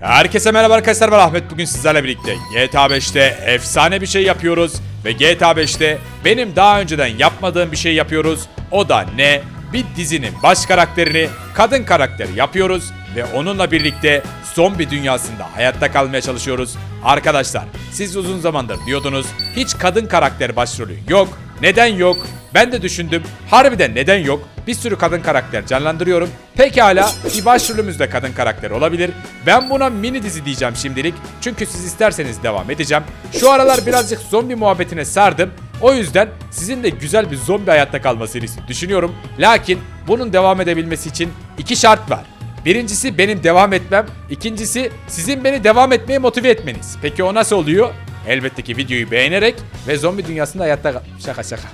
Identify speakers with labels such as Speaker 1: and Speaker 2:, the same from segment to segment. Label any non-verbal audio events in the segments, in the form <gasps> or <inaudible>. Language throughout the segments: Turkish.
Speaker 1: Herkese merhaba arkadaşlar ben Ahmet bugün sizlerle birlikte GTA 5'te efsane bir şey yapıyoruz ve GTA 5'te benim daha önceden yapmadığım bir şey yapıyoruz. O da ne? Bir dizinin baş karakterini kadın karakter yapıyoruz ve onunla birlikte zombi dünyasında hayatta kalmaya çalışıyoruz. Arkadaşlar siz uzun zamandır diyordunuz hiç kadın karakter başrolü yok. Neden yok? Ben de düşündüm. Harbiden neden yok? Bir sürü kadın karakter canlandırıyorum. Pekala bir başrolümüz de kadın karakter olabilir. Ben buna mini dizi diyeceğim şimdilik. Çünkü siz isterseniz devam edeceğim. Şu aralar birazcık zombi muhabbetine sardım. O yüzden sizin de güzel bir zombi hayatta kalma düşünüyorum. Lakin bunun devam edebilmesi için iki şart var. Birincisi benim devam etmem. İkincisi sizin beni devam etmeye motive etmeniz. Peki o nasıl oluyor? Elbette ki videoyu beğenerek ve zombi dünyasında hayatta Şaka şaka.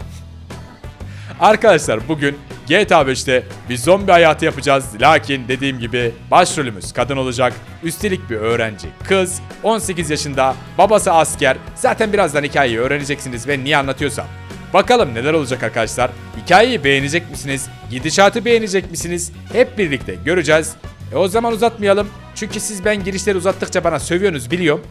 Speaker 1: Arkadaşlar bugün GTA 5'te bir zombi hayatı yapacağız. Lakin dediğim gibi başrolümüz kadın olacak. Üstelik bir öğrenci kız. 18 yaşında. Babası asker. Zaten birazdan hikayeyi öğreneceksiniz ve niye anlatıyorsam. Bakalım neler olacak arkadaşlar. Hikayeyi beğenecek misiniz? Gidişatı beğenecek misiniz? Hep birlikte göreceğiz. E o zaman uzatmayalım. Çünkü siz ben girişleri uzattıkça bana sövüyorsunuz biliyorum.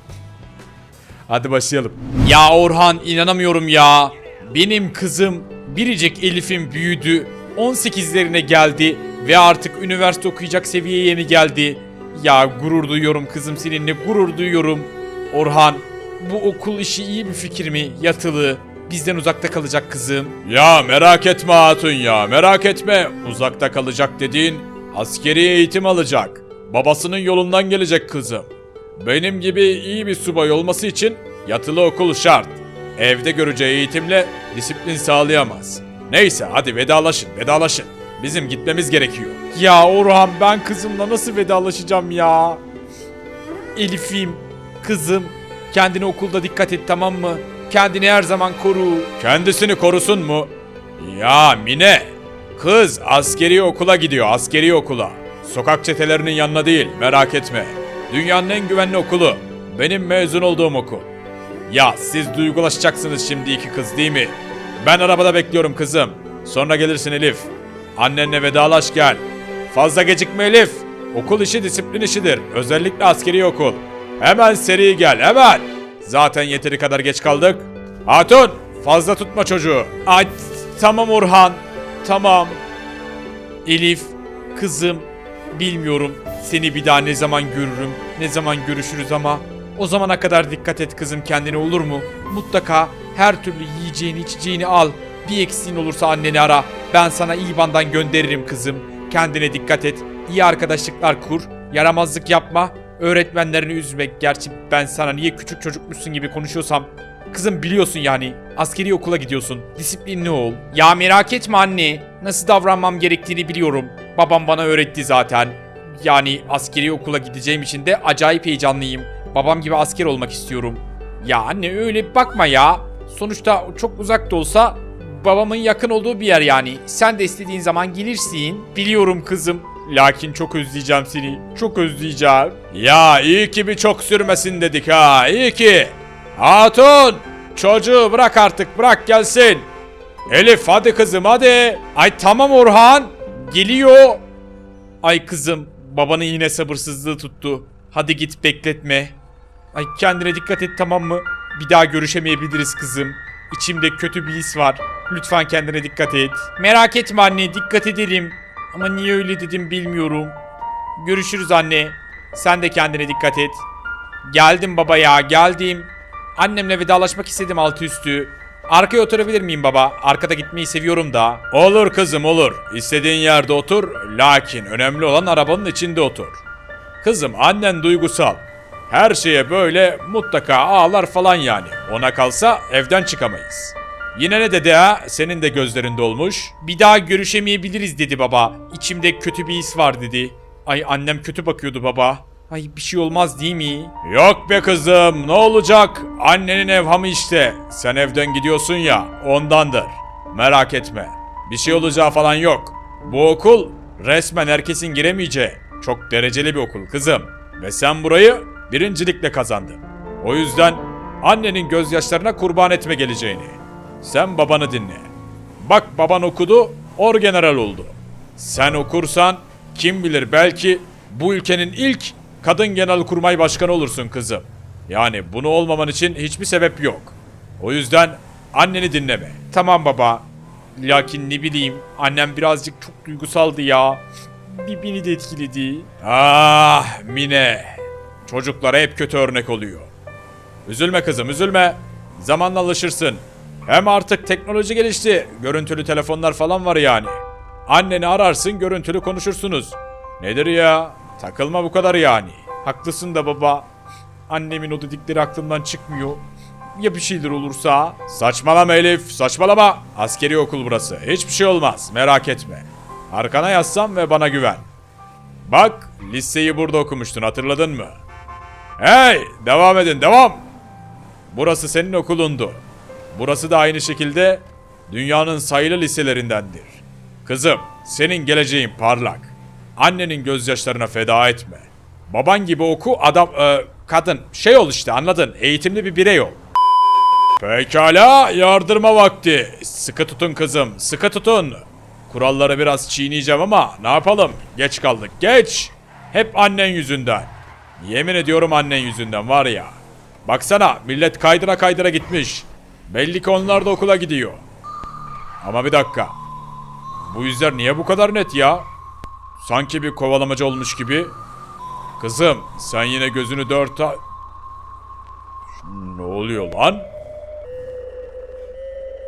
Speaker 1: Hadi başlayalım. Ya Orhan inanamıyorum ya. Benim kızım biricik Elif'im büyüdü. 18'lerine geldi ve artık üniversite okuyacak seviyeye yeni geldi. Ya gurur duyuyorum kızım seninle gurur duyuyorum. Orhan bu okul işi iyi bir fikir mi? Yatılı. Bizden uzakta kalacak kızım. Ya merak etme hatun ya merak etme. Uzakta kalacak dediğin askeri eğitim alacak. Babasının yolundan gelecek kızım. Benim gibi iyi bir subay olması için yatılı okul şart. Evde göreceği eğitimle disiplin sağlayamaz. Neyse hadi vedalaşın vedalaşın. Bizim gitmemiz gerekiyor. Ya Orhan ben kızımla nasıl vedalaşacağım ya? Elif'im, kızım kendine okulda dikkat et tamam mı? Kendini her zaman koru. Kendisini korusun mu? Ya Mine, kız askeri okula gidiyor askeri okula. Sokak çetelerinin yanına değil merak etme. Dünyanın en güvenli okulu. Benim mezun olduğum okul. Ya siz duygulaşacaksınız şimdi iki kız değil mi? Ben arabada bekliyorum kızım. Sonra gelirsin Elif. Annenle vedalaş gel. Fazla gecikme Elif. Okul işi disiplin işidir. Özellikle askeri okul. Hemen seri gel hemen. Zaten yeteri kadar geç kaldık. Hatun fazla tutma çocuğu. Ay tamam Orhan. Tamam. Elif, kızım, bilmiyorum seni bir daha ne zaman görürüm, ne zaman görüşürüz ama o zamana kadar dikkat et kızım kendine olur mu? Mutlaka her türlü yiyeceğini içeceğini al. Bir eksiğin olursa anneni ara. Ben sana IBAN'dan gönderirim kızım. Kendine dikkat et. İyi arkadaşlıklar kur. Yaramazlık yapma. Öğretmenlerini üzmek. Gerçi ben sana niye küçük çocukmuşsun gibi konuşuyorsam Kızım biliyorsun yani askeri okula gidiyorsun. Disiplinli ol. Ya merak etme anne. Nasıl davranmam gerektiğini biliyorum. Babam bana öğretti zaten. Yani askeri okula gideceğim için de acayip heyecanlıyım. Babam gibi asker olmak istiyorum. Ya anne öyle bakma ya. Sonuçta çok uzak da olsa babamın yakın olduğu bir yer yani. Sen de istediğin zaman gelirsin. Biliyorum kızım. Lakin çok özleyeceğim seni. Çok özleyeceğim. Ya iyi ki bir çok sürmesin dedik ha. İyi ki. Hatun! Çocuğu bırak artık bırak gelsin. Elif hadi kızım hadi. Ay tamam Orhan. Geliyor. Ay kızım babanın yine sabırsızlığı tuttu. Hadi git bekletme. Ay kendine dikkat et tamam mı? Bir daha görüşemeyebiliriz kızım. İçimde kötü bir his var. Lütfen kendine dikkat et. Merak etme anne dikkat edelim. Ama niye öyle dedim bilmiyorum. Görüşürüz anne. Sen de kendine dikkat et. Geldim baba ya geldim. Annemle vedalaşmak istedim altı üstü. Arkaya oturabilir miyim baba? Arkada gitmeyi seviyorum da. Olur kızım olur. İstediğin yerde otur. Lakin önemli olan arabanın içinde otur. Kızım annen duygusal. Her şeye böyle mutlaka ağlar falan yani. Ona kalsa evden çıkamayız. Yine ne dedi ha? Senin de gözlerin dolmuş. Bir daha görüşemeyebiliriz dedi baba. İçimde kötü bir his var dedi. Ay annem kötü bakıyordu baba. Ay bir şey olmaz değil mi? Yok be kızım ne olacak? Annenin evhamı işte. Sen evden gidiyorsun ya ondandır. Merak etme. Bir şey olacağı falan yok. Bu okul resmen herkesin giremeyeceği çok dereceli bir okul kızım. Ve sen burayı birincilikle kazandın. O yüzden annenin gözyaşlarına kurban etme geleceğini. Sen babanı dinle. Bak baban okudu, orgeneral oldu. Sen okursan kim bilir belki bu ülkenin ilk kadın genelkurmay başkanı olursun kızım. Yani bunu olmaman için hiçbir sebep yok. O yüzden anneni dinleme. Tamam baba. Lakin ne bileyim annem birazcık çok duygusaldı ya. Bir beni de etkiledi. Ah Mine. Çocuklara hep kötü örnek oluyor. Üzülme kızım üzülme. Zamanla alışırsın. Hem artık teknoloji gelişti. Görüntülü telefonlar falan var yani. Anneni ararsın görüntülü konuşursunuz. Nedir ya? Takılma bu kadar yani. Haklısın da baba. Annemin o dedikleri aklımdan çıkmıyor. Ya bir şeyler olursa? Saçmalama Elif, saçmalama. Askeri okul burası. Hiçbir şey olmaz, merak etme. Arkana yazsam ve bana güven. Bak, liseyi burada okumuştun, hatırladın mı? Hey, devam edin, devam. Burası senin okulundu. Burası da aynı şekilde dünyanın sayılı liselerindendir. Kızım, senin geleceğin parlak. Annenin gözyaşlarına feda etme. Baban gibi oku, adam, e, kadın, şey ol işte anladın, eğitimli bir birey ol. Pekala, yardırma vakti. Sıkı tutun kızım, sıkı tutun. Kuralları biraz çiğneyeceğim ama ne yapalım? Geç kaldık, geç. Hep annen yüzünden. Yemin ediyorum annen yüzünden var ya. Baksana millet kaydıra kaydıra gitmiş. Belli ki onlar da okula gidiyor. Ama bir dakika. Bu yüzler niye bu kadar net ya? Sanki bir kovalamacı olmuş gibi. Kızım sen yine gözünü dört a... Ne oluyor lan?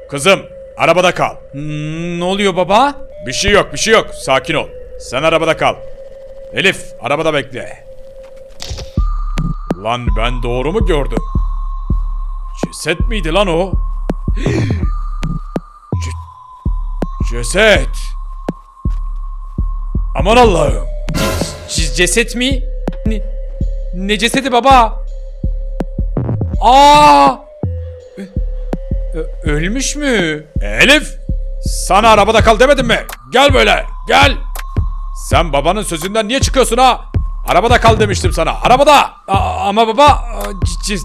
Speaker 1: Kızım arabada kal.
Speaker 2: Hmm, ne oluyor baba?
Speaker 1: Bir şey yok bir şey yok sakin ol. Sen arabada kal. Elif arabada bekle. Lan ben doğru mu gördüm? Ceset miydi lan o? <gasps> Ce- ceset. Aman Allah'ım.
Speaker 2: C- ceset mi? Ne, ne cesedi baba? Aa! Ö- ölmüş mü?
Speaker 1: Elif! Sana arabada kal demedim mi? Gel böyle, gel! Sen babanın sözünden niye çıkıyorsun ha? Arabada kal demiştim sana, arabada!
Speaker 2: A- ama baba a,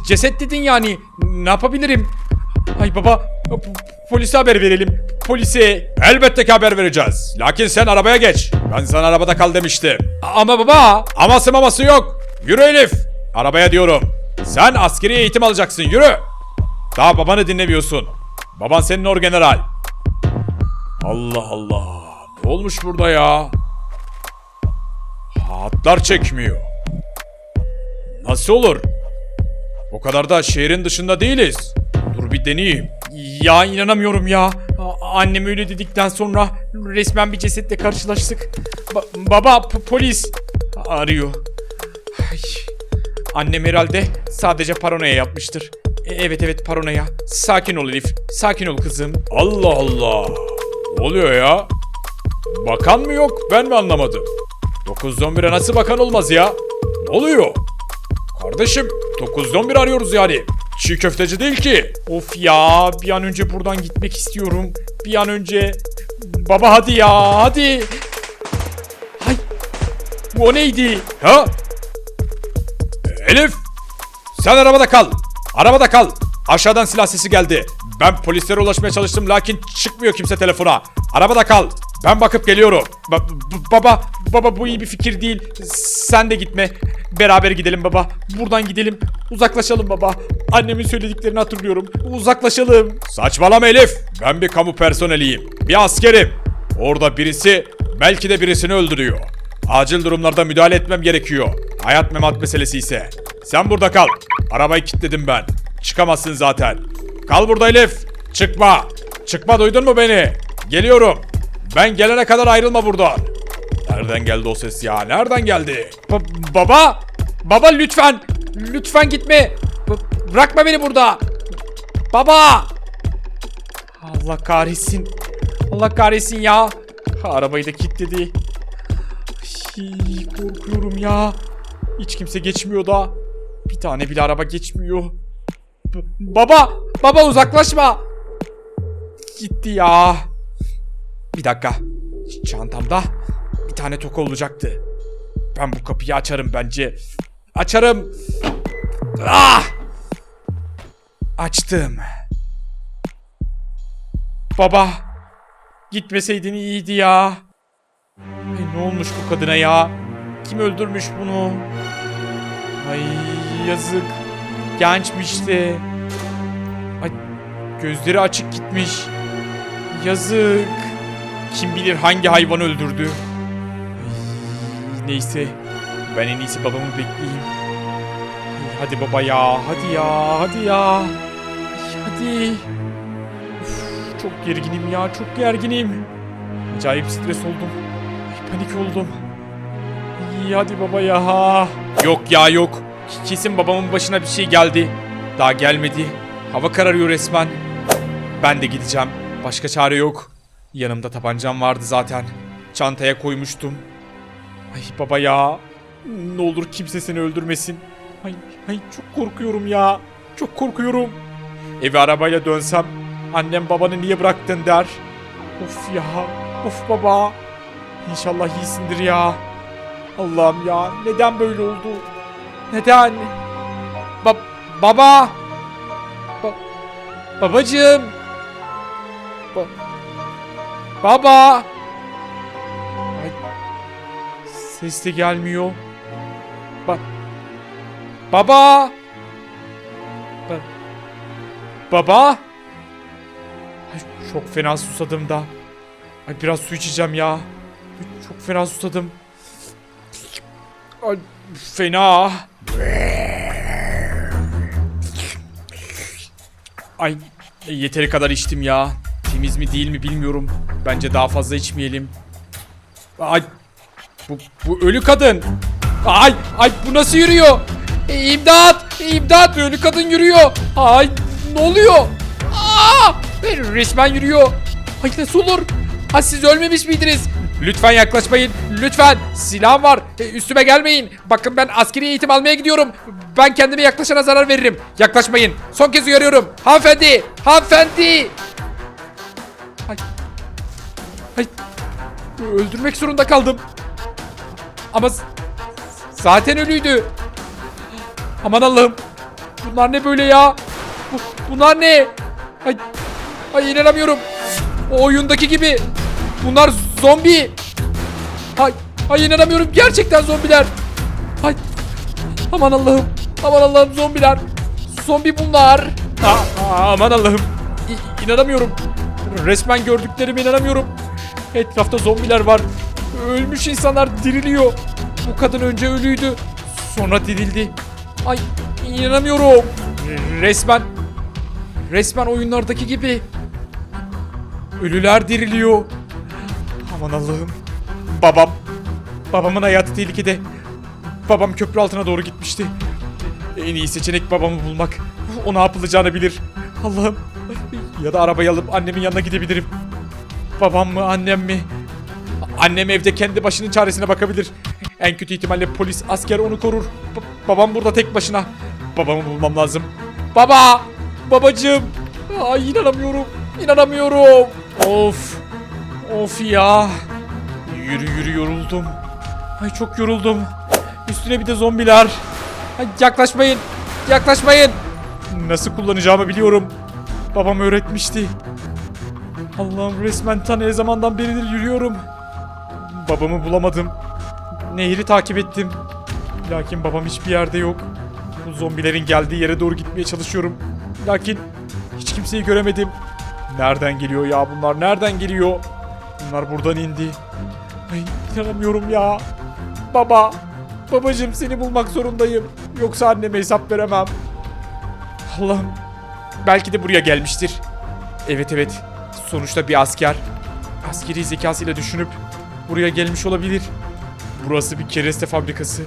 Speaker 2: ceset dedin yani. Ne yapabilirim? Ay baba po- polise haber verelim. Polise.
Speaker 1: Elbette ki haber vereceğiz. Lakin sen arabaya geç. Ben sana arabada kal demiştim.
Speaker 2: Ama baba.
Speaker 1: Aması maması yok. Yürü Elif. Arabaya diyorum. Sen askeri eğitim alacaksın, yürü. Daha babanı dinlemiyorsun. Baban senin orgeneral. Allah Allah. Ne olmuş burada ya? Hatlar çekmiyor. Nasıl olur? O kadar da şehrin dışında değiliz. Dur bir deneyeyim.
Speaker 2: Ya inanamıyorum ya. Annem öyle dedikten sonra resmen bir cesetle karşılaştık. Ba- baba polis arıyor. Ay. Annem herhalde sadece paranoya yapmıştır. E- evet evet paranoya. Sakin ol Elif. Sakin ol kızım.
Speaker 1: Allah Allah. Oluyor ya? Bakan mı yok? Ben mi anlamadım? 911'e nasıl bakan olmaz ya? Ne oluyor? Kardeşim 911 arıyoruz yani. Çiğ köfteci değil ki.
Speaker 2: Of ya bir an önce buradan gitmek istiyorum. Bir an önce. Baba hadi ya hadi. Ay. Bu o neydi?
Speaker 1: Ha? Elif! Sen arabada kal. Arabada kal. Aşağıdan silah sesi geldi. Ben polislere ulaşmaya çalıştım lakin çıkmıyor kimse telefona. Arabada kal. Ben bakıp geliyorum.
Speaker 2: Ba- baba, baba bu iyi bir fikir değil. Sen de gitme. Beraber gidelim baba. Buradan gidelim. Uzaklaşalım baba. Annemin söylediklerini hatırlıyorum. Uzaklaşalım.
Speaker 1: Saçmalama Elif. Ben bir kamu personeliyim. Bir askerim. Orada birisi belki de birisini öldürüyor. Acil durumlarda müdahale etmem gerekiyor. Hayat memat meselesi ise. Sen burada kal. Arabayı kilitledim ben. Çıkamazsın zaten. Kal burada Elif. Çıkma. Çıkma duydun mu beni? Geliyorum. Ben gelene kadar ayrılma buradan. Nereden geldi o ses ya? Nereden geldi?
Speaker 2: Ba- baba! Baba lütfen! Lütfen gitme! B- bırakma beni burada! Baba! Allah kahretsin. Allah kahretsin ya. Arabayı da kilitledi. Ay, korkuyorum ya. Hiç kimse geçmiyor da. Bir tane bile araba geçmiyor. B- baba! Baba uzaklaşma! Gitti ya. Bir dakika. Çantamda tane toka olacaktı. Ben bu kapıyı açarım bence. Açarım. Ah! Açtım. Baba. Gitmeseydin iyiydi ya. Ay, ne olmuş bu kadına ya? Kim öldürmüş bunu?
Speaker 1: Ay yazık. Gençmişti. Ay gözleri açık gitmiş. Yazık. Kim bilir hangi hayvan öldürdü. Neyse. Ben en iyisi babamı bekleyeyim. Hadi baba ya. Hadi ya. Hadi ya. Hadi. Uf, çok gerginim ya. Çok gerginim. Acayip stres oldum. Panik oldum. İyi hadi baba ya. Yok ya yok. Kesin babamın başına bir şey geldi. Daha gelmedi. Hava kararıyor resmen. Ben de gideceğim. Başka çare yok. Yanımda tabancam vardı zaten. Çantaya koymuştum. Ay baba ya. Ne olur kimse seni öldürmesin. Ay, ay çok korkuyorum ya. Çok korkuyorum. Eve arabayla dönsem annem babanı niye bıraktın der. Of ya. Of baba. İnşallah iyisindir ya. Allah'ım ya neden böyle oldu? Neden? Ba baba. Ba babacığım. Ba baba. Ses de gelmiyor. Ba baba. Ba baba. Ay, çok fena susadım da. Ay biraz su içeceğim ya. Ay, Çok fena susadım. Ay, fena. Ay yeteri kadar içtim ya. Temiz mi değil mi bilmiyorum. Bence daha fazla içmeyelim. Ay bu, bu ölü kadın. Ay ay bu nasıl yürüyor? E, İmdat! İmdat! Ölü kadın yürüyor. Ay ne oluyor? Aa! E, Resmen yürüyor. Ay nasıl olur? Ha siz ölmemiş miydiniz? Lütfen yaklaşmayın. Lütfen. Silahım var. E, üstüme gelmeyin. Bakın ben askeri eğitim almaya gidiyorum. Ben kendime yaklaşana zarar veririm. Yaklaşmayın. Son kez uyarıyorum. Hanımefendi. Hanımefendi. Ay. Ay. Öldürmek zorunda kaldım. Ama zaten ölüydü. Aman Allah'ım. Bunlar ne böyle ya? Bu, bunlar ne? Ay, ay inanamıyorum. O oyundaki gibi. Bunlar zombi. Ay, ay inanamıyorum. Gerçekten zombiler. Ay, aman Allah'ım. Aman Allah'ım zombiler. Zombi bunlar. Aa, aman Allah'ım. İnanamıyorum. Resmen gördüklerime inanamıyorum. Etrafta zombiler var. Ölmüş insanlar diriliyor. Bu kadın önce ölüydü. Sonra dirildi. Ay inanamıyorum. Resmen resmen oyunlardaki gibi. Ölüler diriliyor. Aman Allah'ım. Babam. Babamın hayatı tehlikede. Babam köprü altına doğru gitmişti. En iyi seçenek babamı bulmak. O ne yapılacağını bilir. Allah'ım. Ya da arabayı alıp annemin yanına gidebilirim. Babam mı annem mi? Annem evde kendi başının çaresine bakabilir. En kötü ihtimalle polis, asker onu korur. Ba- babam burada tek başına. Babamı bulmam lazım. Baba! Babacığım! Ay inanamıyorum. İnanamıyorum. Of. Of ya. Yürü yürü yoruldum. Ay çok yoruldum. Üstüne bir de zombiler. Ay yaklaşmayın. Yaklaşmayın. Nasıl kullanacağımı biliyorum. Babam öğretmişti. Allah'ım resmen ta zamandan beridir yürüyorum. Babamı bulamadım. Nehri takip ettim. Lakin babam hiçbir yerde yok. Bu zombilerin geldiği yere doğru gitmeye çalışıyorum. Lakin hiç kimseyi göremedim. Nereden geliyor ya bunlar? Nereden geliyor? Bunlar buradan indi. Ay inanamıyorum ya. Baba. Babacım seni bulmak zorundayım. Yoksa anneme hesap veremem. Allah'ım. Belki de buraya gelmiştir. Evet evet. Sonuçta bir asker. Askeri zekasıyla düşünüp buraya gelmiş olabilir. Burası bir kereste fabrikası.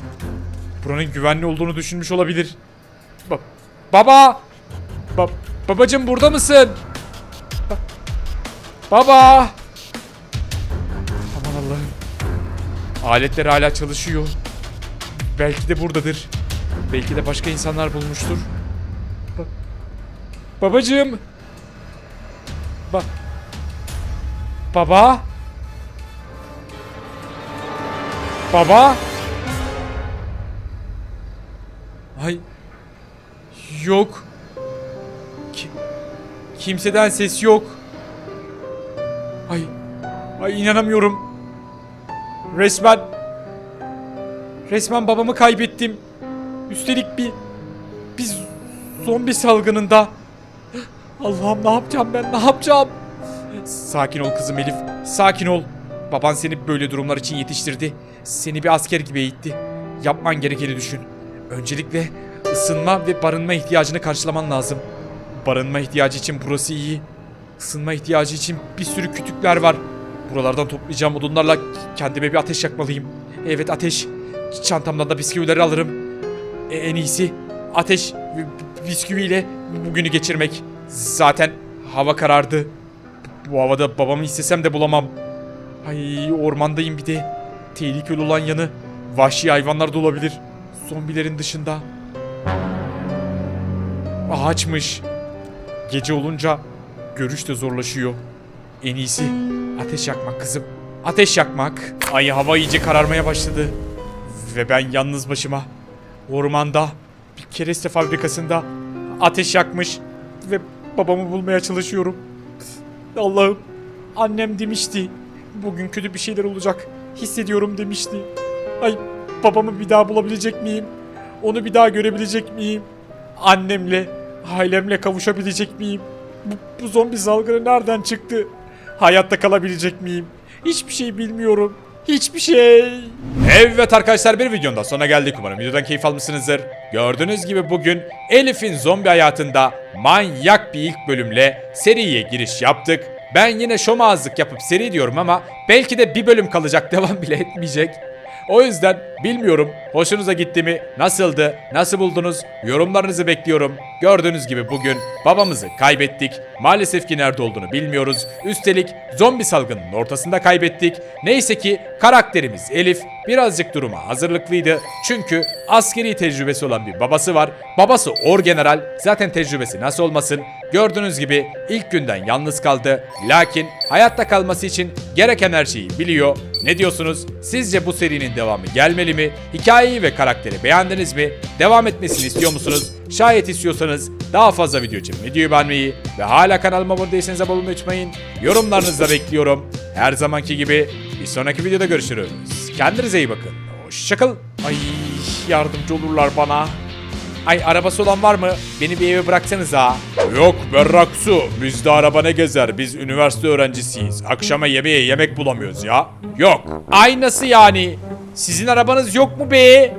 Speaker 1: Buranın güvenli olduğunu düşünmüş olabilir. Ba- baba! Ba- babacım burada mısın? Ba- baba! Aman Allah'ım. Aletler hala çalışıyor. Belki de buradadır. Belki de başka insanlar bulmuştur. Ba- babacığım! Ba- Baba? Baba? Ay. Yok. Ki- kimseden ses yok. Ay. Ay inanamıyorum. Resmen Resmen babamı kaybettim.
Speaker 2: Üstelik bir bir zombi salgınında. Allah'ım ne yapacağım ben ne yapacağım? Sakin ol kızım Elif. Sakin ol. Baban seni böyle durumlar için yetiştirdi. Seni bir asker gibi eğitti. Yapman gerekeni düşün. Öncelikle ısınma ve barınma ihtiyacını karşılaman lazım. Barınma ihtiyacı için burası iyi. Isınma ihtiyacı için bir sürü kütükler var. Buralardan toplayacağım odunlarla kendime bir ateş yakmalıyım. Evet ateş. Çantamdan da bisküvileri alırım. E, en iyisi ateş bisküviyle bugünü geçirmek. Zaten hava karardı. Bu havada babamı istesem de bulamam. Ay ormandayım bir de. Tehlikeli olan yanı vahşi hayvanlar da olabilir. Zombilerin dışında. Ağaçmış. Gece olunca görüş de zorlaşıyor. En iyisi ateş yakmak kızım. Ateş yakmak. Ay hava iyice kararmaya başladı. Ve ben yalnız başıma ormanda bir kereste fabrikasında ateş yakmış ve babamı bulmaya çalışıyorum. Allah'ım annem demişti. Bugün kötü bir şeyler olacak. Hissediyorum demişti. Ay babamı bir daha bulabilecek miyim? Onu bir daha görebilecek miyim? Annemle, ailemle kavuşabilecek miyim? Bu, bu zombi salgını nereden çıktı? Hayatta kalabilecek miyim? Hiçbir şey bilmiyorum. Hiçbir şey.
Speaker 1: Evet arkadaşlar bir videonun da sonuna geldik umarım videodan keyif almışsınızdır. Gördüğünüz gibi bugün Elif'in zombi hayatında manyak bir ilk bölümle seriye giriş yaptık. Ben yine şomazlık yapıp seri diyorum ama belki de bir bölüm kalacak <laughs> devam bile etmeyecek. O yüzden bilmiyorum hoşunuza gitti mi, nasıldı, nasıl buldunuz yorumlarınızı bekliyorum. Gördüğünüz gibi bugün babamızı kaybettik. Maalesef ki nerede olduğunu bilmiyoruz. Üstelik zombi salgının ortasında kaybettik. Neyse ki karakterimiz Elif birazcık duruma hazırlıklıydı. Çünkü askeri tecrübesi olan bir babası var. Babası orgeneral zaten tecrübesi nasıl olmasın. Gördüğünüz gibi ilk günden yalnız kaldı. Lakin hayatta kalması için gereken her şeyi biliyor. Ne diyorsunuz? Sizce bu serinin devamı gelmeli mi? Hikayeyi ve karakteri beğendiniz mi? Devam etmesini istiyor musunuz? Şayet istiyorsanız daha fazla video için videoyu beğenmeyi ve hala kanalıma abone değilseniz abone olmayı unutmayın. Yorumlarınızı da bekliyorum. Her zamanki gibi bir sonraki videoda görüşürüz. Kendinize iyi bakın. Hoşçakalın.
Speaker 2: Ay yardımcı olurlar bana. Ay arabası olan var mı? Beni bir eve bıraksanız ha.
Speaker 1: Yok Berraksu, bizde araba ne gezer? Biz üniversite öğrencisiyiz. Akşama yemeğe yemek bulamıyoruz ya. Yok.
Speaker 2: Ay nasıl yani? Sizin arabanız yok mu be?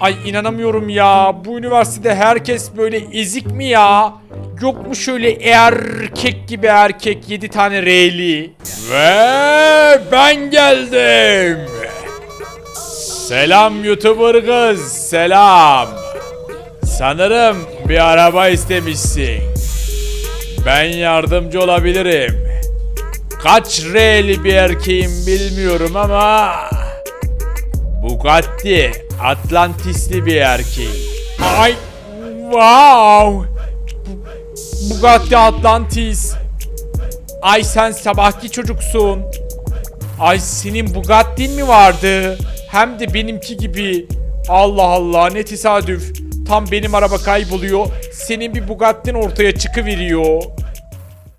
Speaker 2: Ay inanamıyorum ya. Bu üniversitede herkes böyle ezik mi ya? Yok mu şöyle erkek gibi erkek 7 tane R'li?
Speaker 1: Ve ben geldim. Selam YouTuber kız, selam. Sanırım bir araba istemişsin. Ben yardımcı olabilirim. Kaç R'li bir erkeğim bilmiyorum ama... Bugatti, Atlantisli bir erkeğim.
Speaker 2: Ay wow. Bugatti Atlantis. Ay sen sabahki çocuksun. Ay senin Bugatti'n mi vardı? Hem de benimki gibi. Allah Allah ne tesadüf. Tam benim araba kayboluyor. Senin bir Bugatti'n ortaya çıkıveriyor.